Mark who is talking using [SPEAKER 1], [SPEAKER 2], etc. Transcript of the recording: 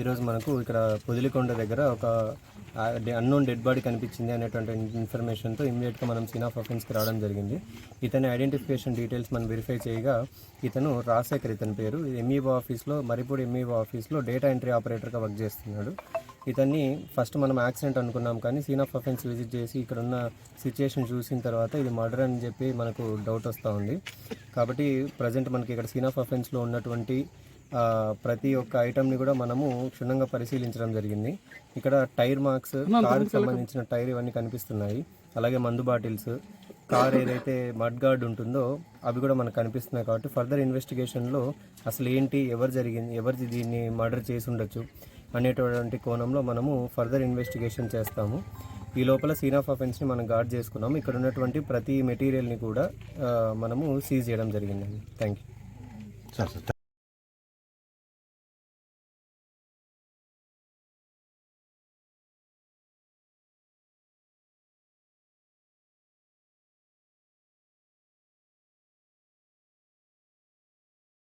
[SPEAKER 1] ఈరోజు మనకు ఇక్కడ పొదిలికొండ దగ్గర ఒక అన్నోన్ డెడ్ బాడీ కనిపించింది అనేటువంటి ఇన్ఫర్మేషన్తో ఇమీడియట్గా మనం సీన్ ఆఫ్ అఫెన్స్కి రావడం జరిగింది. ఇతని ఐడెంటిఫికేషన్ డీటెయిల్స్ మనం వెరిఫై చేయగా ఇతను రాజశేఖర్ ఇతని పేరు. ఎంఈఓ ఆఫీస్లో మరిపూడి ఎంఈఓ ఆఫీస్లో డేటా ఎంట్రీ ఆపరేటర్గా వర్క్ చేస్తున్నాడు. ఇతన్ని ఫస్ట్ మనం యాక్సిడెంట్ అనుకున్నాం కానీ సీన్ ఆఫ్ అఫెన్స్ విజిట్ చేసి ఇక్కడ ఉన్న సిచ్యుయేషన్ చూసిన తర్వాత ఇది మర్డర్ అని చెప్పి మనకు డౌట్ వస్తూ ఉంది. కాబట్టి ప్రజెంట్ మనకి ఇక్కడ సీన్ ఆఫ్ అఫెన్స్లో ఉన్నటువంటి ప్రతి ఒక్క ఐటమ్ని కూడా మనము క్షుణ్ణంగా పరిశీలించడం జరిగింది. ఇక్కడ టైర్ మార్క్స్ కారుకి సంబంధించిన టైర్ ఇవన్నీ కనిపిస్తున్నాయి. అలాగే మందు బాటిల్స్ కార్ ఏదైతే మడ్ గార్డ్ ఉంటుందో అవి కూడా మనకు కనిపిస్తున్నాయి కాబట్టి ఫర్దర్ ఇన్వెస్టిగేషన్లో అసలు ఏంటి ఎవరు జరిగింది ఎవరు దీన్ని మర్డర్ చేసి ఉండొచ్చు అనేటువంటి కోణంలో మనము ఫర్దర్ ఇన్వెస్టిగేషన్ చేస్తాము. ఈ లోపల సీన్ ఆఫ్ అఫెన్స్ని మనం గార్డ్ చేసుకున్నాము. ఇక్కడ ఉన్నటువంటి ప్రతి మెటీరియల్ని కూడా మనము సీజ్ చేయడం జరిగిందండి. Thank you
[SPEAKER 2] sir sir